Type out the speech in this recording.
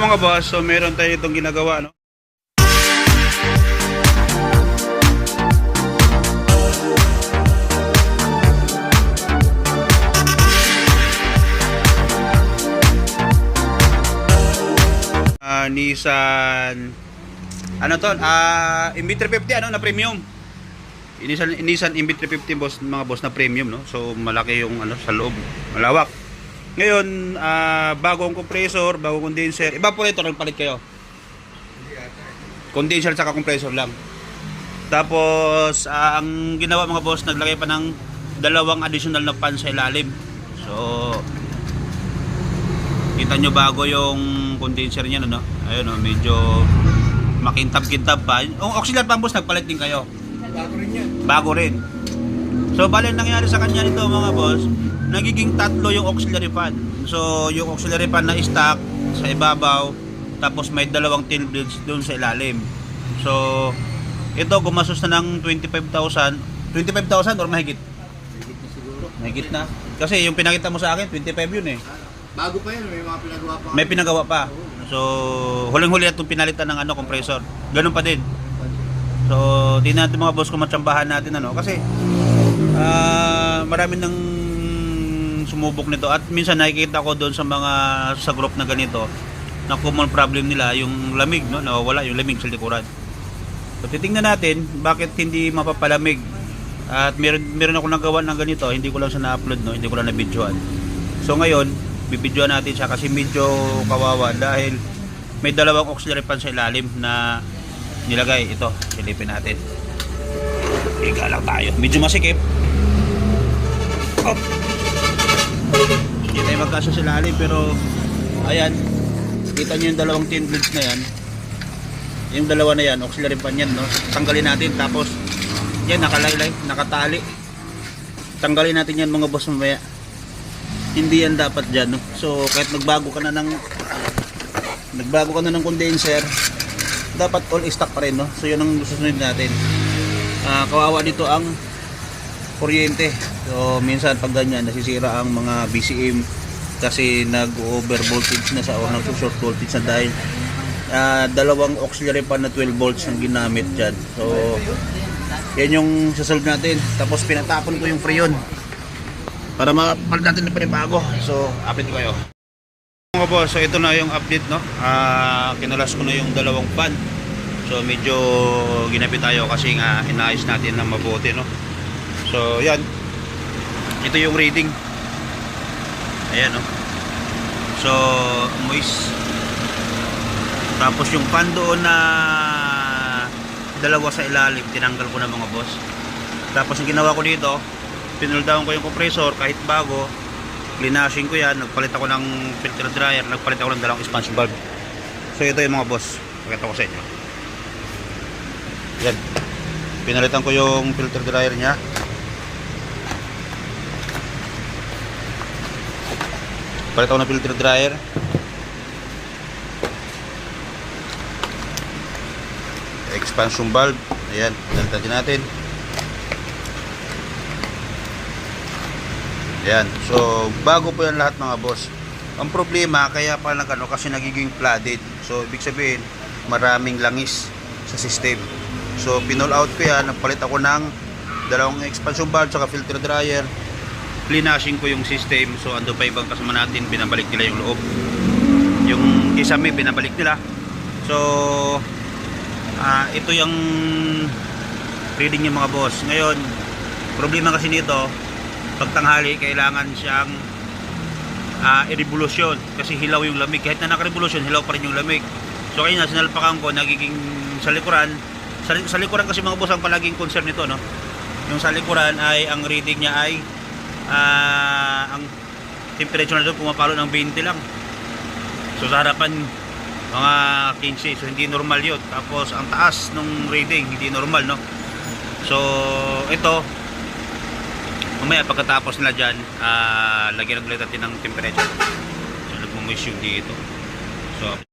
Mga boss, so meron tayo itong ginagawa, no? Ah, Nissan ano to? Ah, MB350 ano na premium. Nissan Nissan MB350 boss mga boss na premium no. So malaki yung ano sa loob, malawak. Ngayon, ah, bagong compressor, bagong condenser, evaporator nagpalit kayo. Condenser saka compressor lang. Tapos ah, ang ginawa mga boss, naglagay pa ng dalawang additional na fan sa ilalim. So kita nyo bago yung condenser niya no. Ayun no, medyo makintab-kintab pa. Yung auxiliary fan boss nagpalit din kayo. Bago rin yan. Bago rin. So bali ang nangyari sa kanya nito mga boss, nagiging tatlo yung auxiliary fan. So yung auxiliary fan na stock sa ibabaw, tapos may dalawang tail blades doon sa ilalim. So ito gumastos na ng 25,000. 25,000 or mahigit? Higit na siguro. Mahigit na. Kasi yung pinakita mo sa akin, 25 yun eh. Bago pa yan, may mga pinagawa pa. May pinagawa pa. So huling-huli itong pinalitan ng ano compressor. Ganun pa din. So, di natin mga boss kung matsambahan natin ano kasi ah marami nang sumubok nito at minsan nakikita ko doon sa mga sa group na ganito na common problem nila yung lamig no nawawala yung lamig sa likuran. So titingnan natin bakit hindi mapapalamig. At meron meron ako nagawa ng ganito, hindi ko lang siya na-upload no, hindi ko lang na-videoan. So ngayon, bibidyoan natin siya kasi medyo kawawa dahil may dalawang auxiliary fan sa ilalim na nilagay ito silipin natin higa lang tayo medyo masikip Op. magkasya sa ilalim pero ayan kita nyo yung dalawang tin blades na yan. Yung dalawa na yan auxiliary fan yan no? tanggalin natin tapos yan nakalaylay nakatali. Tanggalin natin yan mga boss mamaya. Hindi yan dapat dyan no? so kahit nagbago ka na ng nagbago ka na ng condenser dapat all stock pa rin no? So yun ang susunod natin. Ah, kawawa dito ang kuryente. So minsan pag ganyan nasisira ang mga BCM kasi nag over voltage na sa o nag short voltage na dahil ah, dalawang auxiliary pan na 12 volts ang ginamit dyan so yan yung sasolve natin tapos pinatapon ko yung freon para mapalit natin na panibago so update ko kayo mga boss, so ito na yung update no. Ah, kinalas ko na yung dalawang fan. So medyo ginapit tayo kasi nga inayos natin na mabuti no. So yan. Ito yung reading. Ayan no. So moist. Tapos yung fan doon na dalawa sa ilalim tinanggal ko na mga boss. Tapos yung ginawa ko dito, pinul down ko yung compressor kahit bago, linashing ko yan, nagpalit ako ng filter dryer, nagpalit ako ng dalawang expansion valve. So ito yung mga boss, pakita ko sa inyo. Yan. Pinalitan ko yung filter dryer niya. Palit ako ng filter dryer. Expansion valve. Ayan, dalitan natin. Yan. So, bago po yan lahat mga boss. Ang problema, kaya pa nagano kasi nagiging flooded. So, ibig sabihin, maraming langis sa system. So, pinol out ko yan. Nagpalit ako ng dalawang expansion valve saka filter dryer. Linashing ko yung system. So, ando pa ibang kasama natin. Binabalik nila yung loob. Yung kisame, binabalik nila. So, ah ito yung reading yung mga boss. Ngayon, problema kasi nito, pagtanghali kailangan siyang uh, i-revolusyon kasi hilaw yung lamig kahit na naka-revolusyon hilaw pa rin yung lamig so kaya na sinalpakan ko nagiging sa likuran sa, sa likuran kasi mga boss ang palaging concern nito no yung sa likuran ay ang reading niya ay ah, ang temperature na doon pumapalo ng 20 lang. So sa harapan mga 15 so hindi normal yun. Tapos ang taas ng reading hindi normal no? So ito mamaya pagkatapos nila dyan uh, lagyan ulit natin ng temperature. So nagmumoist yung dito. So